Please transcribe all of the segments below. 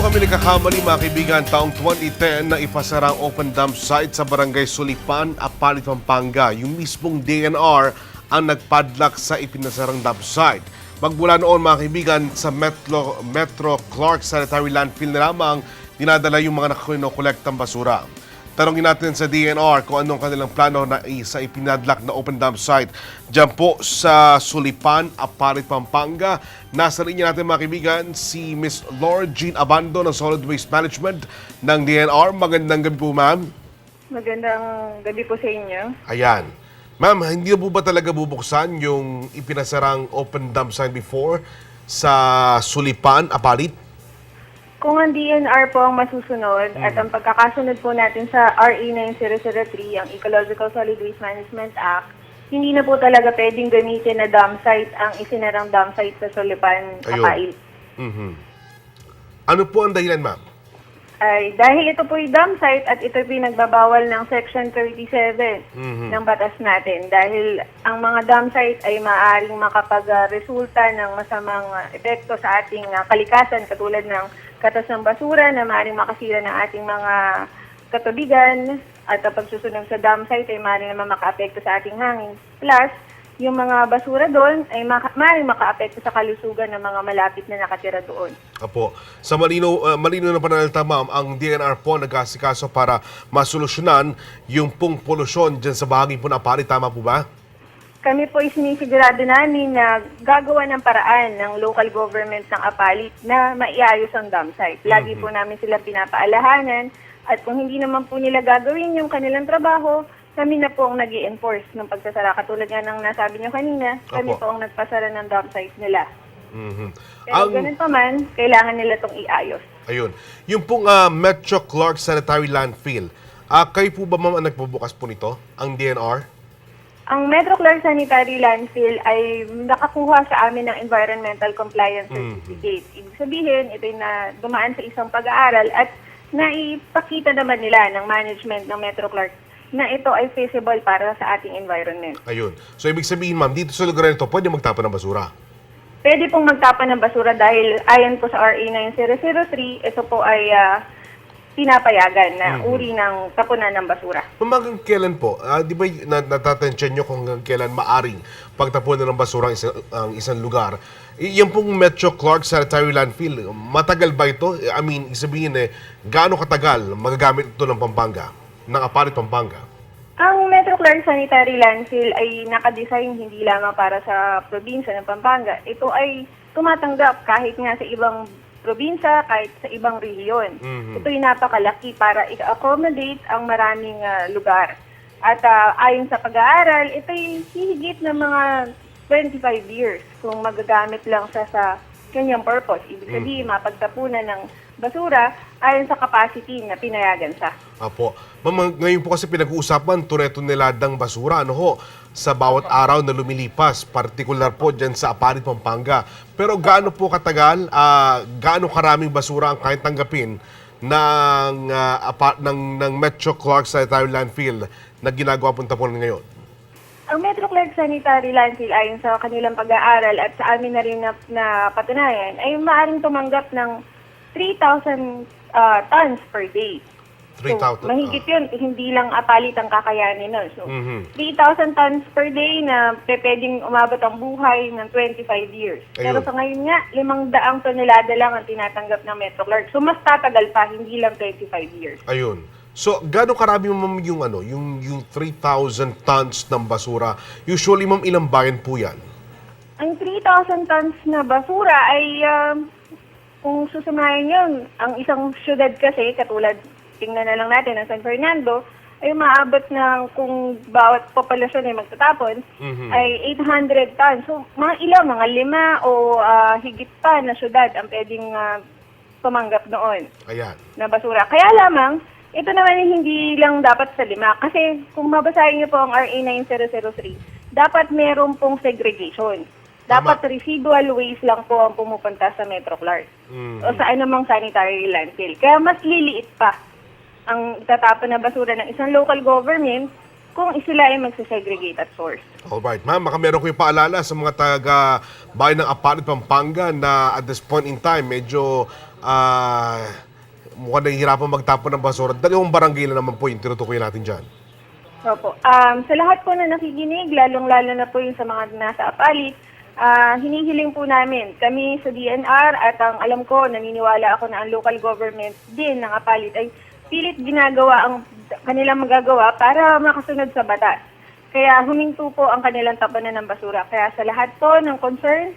po kami nagkakamali mga kaibigan taong 2010 na ipasara ang open dump site sa barangay Sulipan, Apalit, Pampanga. Yung mismong DNR ang nagpadlak sa ipinasarang dump site. Magmula noon mga kaibigan sa Metro, Metro Clark Sanitary Landfill na lamang dinadala yung mga nakinokolektang basura. Tanongin natin sa DNR kung anong kanilang plano na isa ipinadlak na open dump site. Diyan po sa Sulipan, Apalit, Pampanga. Nasa linya natin mga kaibigan si Miss Laura Jean Abando ng Solid Waste Management ng DNR. Magandang gabi po ma'am. Magandang gabi po sa inyo. Ayan. Ma'am, hindi po ba talaga bubuksan yung ipinasarang open dump site before sa Sulipan, Apalit? Kung ang DNR po ang masusunod at ang pagkakasunod po natin sa RA 9003, ang Ecological Solid Waste Management Act, hindi na po talaga pwedeng gamitin na dump site ang isinarang dump site sa Solipan, Ayun. Apail. Mhm. Ano po ang dahilan ma'am? Ay, dahil ito po yung dump site at ito pinagbabawal ng Section 37 ng batas natin. Dahil ang mga dump site ay maaaring makapag-resulta ng masamang ah, epekto sa ating ah, kalikasan katulad ng katas ng basura na maaaring makasira ng ating mga katubigan at ang pagsusunog sa dump site ay maaaring naman makaapekto sa ating hangin. Plus, yung mga basura doon ay maka- maaaring makaapekto sa kalusugan ng mga malapit na nakatira doon. Apo. Sa malino, uh, malino na pananalita, ma'am, ang DNR po nag-asikaso para masolusyonan yung pong polusyon dyan sa bahagi po na pari. Tama po ba? Kami po ay sinisigurado namin na gagawa ng paraan ng local government ng Apalit na maiayos ang dam site. Lagi po namin sila pinapaalahanan at kung hindi naman po nila gagawin yung kanilang trabaho, kami na po ang nag enforce ng pagsasara. Katulad nga ng nasabi nyo kanina, kami Opo. po ang nagpasara ng dam site nila. Mhm. Pero Ang, ganun pa man, kailangan nila itong iayos. ayun. Yung pong ah, Metro Clark Sanitary Landfill, ah kayo po ba ma'am ang nagbubukas po nito? Ang DNR? Ang Metro Clark Sanitary Landfill ay nakakuha sa amin ng Environmental Compliance Certificate. Ibig sabihin, ito ay na dumaan sa isang pag-aaral at naipakita naman nila ng management ng Metro Clark na ito ay feasible para sa ating environment. Ayun. So, ibig sabihin, ma'am, dito sa lugar na ito, pwede magtapon ng basura. Pwede pong magtapon ng basura dahil ayon po sa RA 9003, ito po ay ah, pinapayagan na uri ng tapunan ng basura. Ma'am, hanggang kailan po? Ah, di ba na, natatensyon nyo kung hanggang kailan maaring pagtapunan ng basura ang, isa- ang isang lugar? Y- yan pong Metro Clark Sanitary Landfill, matagal ba ito? I mean, isabihin eh, gaano katagal magagamit ito ng Pampanga? Ng Apalit, Pampanga? Ang Metro Clark Sanitary Landfill ay nakadesign hindi lamang para sa probinsya ng Pampanga. Ito ay tumatanggap kahit nga sa ibang probinsya, kahit sa ibang rehiyon. Ito ay napakalaki para i-accommodate ang maraming ah, lugar. At ah, ayon sa pag-aaral, ito ay hihigit ng mga 25 years kung magagamit lang siya sa kanyang purpose. Ibig sabihin, mapagtapunan ng basura ayon sa capacity na pinayagan siya. Apo. Ma'am, ngayon po kasi pinag-uusapan, tunetuneladang basura, ano ho, sa bawat araw na lumilipas, partikular po dyan sa Aparit, Pampanga. Pero gaano po katagal, ah, gaano karaming basura ang kayang tanggapin ng, ah, apa- ng, ng Metro Clark Sanitary Landfill na ginagawa pong tapunan ngayon? Ang Metro Clark Sanitary Landfill ayon sa kanilang pag-aaral at sa amin na rin na, na patunayan ay maaaring tumanggap ng 3,000 ah, tons per day. 3,000, So, mahigit yun, hindi lang apalit ang kakayanin nun. So, Mhm. 3,000 tons per day na pe- pwedeng umabot ang buhay ng 25 years. Pero Ayun. sa ngayon nga, limang daang tonelada lang ang tinatanggap ng Metro Clark. So, mas tatagal pa, hindi lang 25 years. Ayun. So, gaano karami ma'am yung, ano, yung, yung 3,000 tons ng basura? Usually, ma'am, ilang bayan po yan? Ang 3,000 tons na basura ay, um, kung susumayin yun, ang isang syudad kasi, katulad, tingnan na lang natin, ang San Fernando, ay maabot ng kung bawat populasyon ay magtatapon, ay 800 tons. So, mga ilang, mga lima o ah, higit pa na syudad ang pwedeng ah, tumanggap noon Ayan. na basura. Kaya lamang, ito naman ay hindi lang dapat sa lima. Kasi kung mabasahin niyo po ang RA 9003, dapat meron pong segregation. Dapat residual waste lang po ang pumupunta sa Metro Clark. Mm. O sa anumang sanitary landfill. Kaya mas liliit pa ang tatapon na basura ng isang local government kung sila ay magsisegregate at source. Alright, ma'am, baka meron ko yung paalala sa mga taga bayan ng Apalit, Pampanga na at this point in time, medyo ah, mukhang nahihirapan magtapon ng basura. Dalawang barangay na naman po yung tinutukoy natin dyan. Opo. Um, sa lahat po na nakikinig, lalong-lalo na po yung sa mga nasa apalit, ah, hinihiling po namin, kami sa DNR at ang alam ko, naniniwala ako na ang local government din ng apalit ay pilit ginagawa ang kanilang magagawa para makasunod sa batas. Kaya huminto po ang kanilang tapanan ng basura. Kaya sa lahat po ng concern,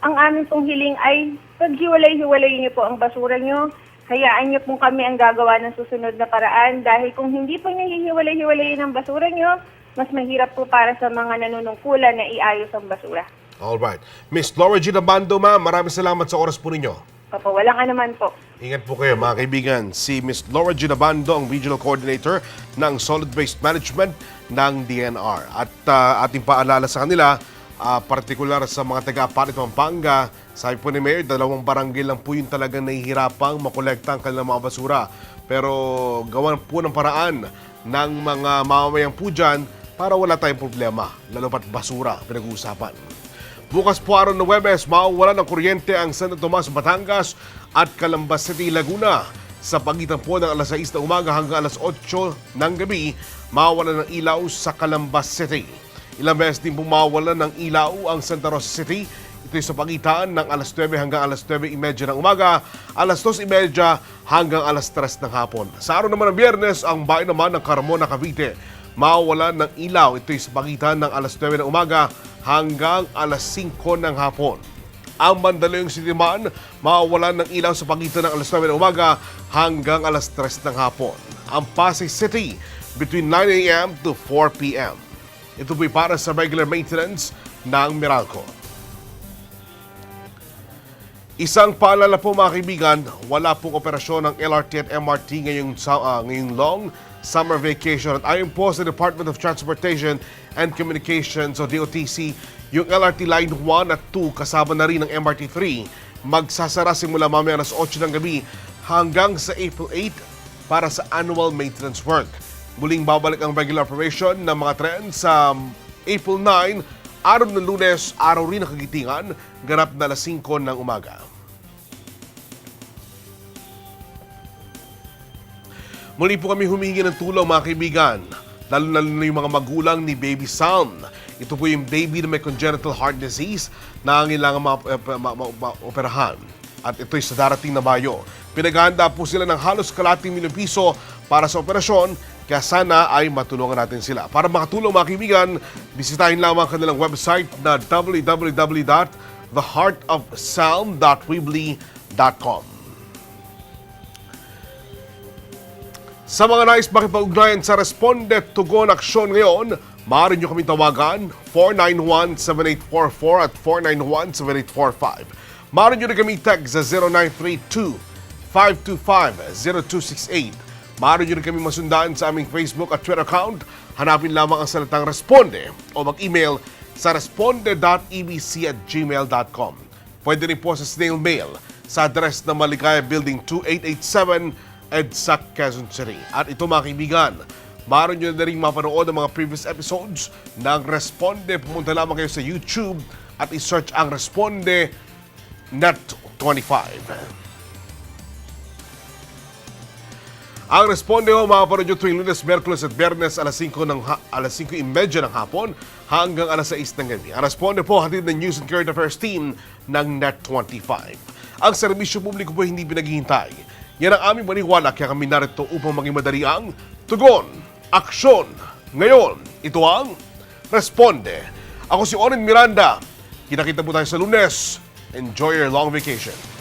ang aming pong hiling ay paghiwalay-hiwalay niyo po ang basura niyo. Hayaan niyo pong kami ang gagawa ng susunod na paraan dahil kung hindi po niyo hihiwalay-hiwalay ng basura niyo, mas mahirap po para sa mga nanunungkulan na iayos ang basura. Alright. Miss Laura G. Bando, ma'am, maraming salamat sa oras po ninyo. Opo, walang anuman po. Ingat po kayo mga kaibigan. Si Miss Laura Ginabando, ang Regional Coordinator ng Solid Waste Management ng DNR. At ah, ating paalala sa kanila, ah, partikular sa mga taga-Palit Pampanga, sabi po ni Mayor, dalawang barangay lang po yung talagang nahihirapang makolekta ang kanilang mga basura. Pero gawan po ng paraan ng mga mamamayang po dyan para wala tayong problema, lalo pat basura pinag-uusapan. Bukas po araw ng Webes, mauwalan ng kuryente ang Santo Tomas, Batangas at Calambas City, Laguna. Sa pagitan po ng alas 6 ng umaga hanggang alas 8 ng gabi, mawawalan ng ilaw sa Calambas City. Ilang beses din po mawawalan ng ilaw ang Santa Rosa City. Ito sa pagitan ng alas 9 hanggang alas 9.30 ng umaga, alas 2.30 hanggang alas 3 ng hapon. Sa araw naman ng biyernes, ang bayan naman ng Carmona, Cavite, mawawalan ng ilaw. Ito sa pagitan ng alas 9 ng umaga hanggang alas 5 ng hapon. Ang Mandaluyong City man, mawawalan ng ilaw sa pagitan ng alas 9 ng umaga hanggang alas 3 ng hapon. Ang Pasay City, between 9 a.m. to 4 p.m. Ito po'y para sa regular maintenance ng Meralco. Isang paalala po mga kaibigan, wala pong operasyon ng LRT at MRT ngayong, ah, ngayong long summer vacation. At ayon po sa Department of Transportation and Communications o DOTC, yung LRT Line 1 at 2 kasama na rin ng MRT 3 magsasara simula mamaya alas 8 ng gabi hanggang sa April 8 para sa annual maintenance work. Muling babalik ang regular operation ng mga tren sa April 9 Araw ng lunes, araw rin ng kagitingan, ganap na alas 5 ng umaga. Muli po kami humingi ng tulong mga kaibigan, lalo na yung mga magulang ni Baby Sam. Ito po yung baby na may congenital heart disease na kailangan ma-operahan. At ito'y sa darating na Mayo. Pinaghahanda po sila ng halos kalating milyong piso para sa operasyon kaya sana ay matulungan natin sila. Para makatulong mga kaibigan, bisitahin lamang ang kanilang website na www.theheartofsound.weebly.com. Sa mga nais makipag-ugnayan sa Responde Tugon Aksyon ngayon, maaari nyo kami tawagan 491-7844 at 491-7845. Maaari nyo rin kami text sa 0932-525-0268. Maaari nyo rin kami masundaan sa aming Facebook at Twitter account. Hanapin lamang ang salitang Responde o mag-email sa responde.ebc at gmail.com. Pwede rin po sa snail mail sa address na Maligaya Building 2887 EDSA, Quezon City. At ito mga kaibigan, maaari nyo na rin mapanood ang mga previous episodes ng Responde. Pumunta lamang kayo sa YouTube at isearch ang Responde Net 25. Ang Responde ho, makaparod nyo tuwing lunes, merkules at biyernes alas 5 ng ha- alas 5.30 ng hapon hanggang alas 6 ng gabi. Ang Responde po hatid ng News and Current Affairs team ng Net 25. Ang serbisyo publiko po hindi pinaghihintay. Yan ang aming maniwala kaya kami narito upang maging madali ang tugon, aksyon. Ngayon, ito ang Responde. Ako si Oren Miranda. Kita-kita po tayo sa lunes. Enjoy your long vacation.